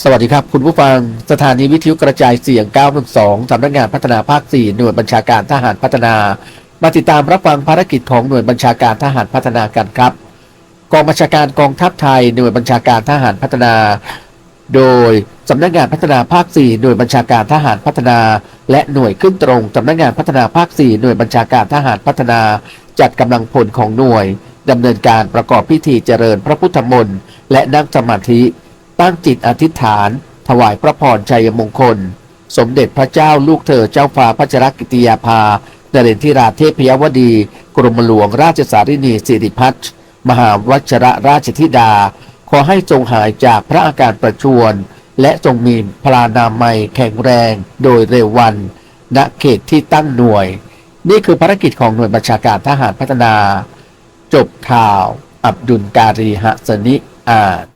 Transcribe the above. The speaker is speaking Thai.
สวัสดีครับ คุณผู้ฟังสถานีวิทยุกระจายเสียง 912 สำนักงานพัฒนาภาค 4 หน่วยบัญชาการทหารพัฒนา มาติดตามรับฟังภารกิจของหน่วยบัญชาการทหารพัฒนากันครับ กองบัญชาการกองทัพไทย หน่วยบัญชาการทหารพัฒนา โดยสำนักงานพัฒนาภาค 4 หน่วยบัญชาการทหารพัฒนา และหน่วยขึ้นตรงสำนักงานพัฒนาภาค 4 หน่วยบัญชาการทหารพัฒนา จัดกำลังพลของหน่วยดำเนินการประกอบพิธีเจริญพระพุทธมนต์และนั่งสมาธิ ตั้งจิตอธิษฐาน ถวายพระพรชัยมงคล สมเด็จพระเจ้าลูกเธอเจ้าฟ้าพัชรกิติยาภานเรนทิราเทพยวดี กรมหลวงราชสารินีสิริพัฒน์มหาวัชรราชธิดา ขอให้ทรงหายจากพระอาการประชวรและทรงมีพลานามัยแข็งแรงโดยเร็ววันณเขตที่ตั้งหน่วย นี่คือภารกิจของหน่วยบัญชาการทหารพัฒนา จบข่าว อับดุลการีหะสนิอาน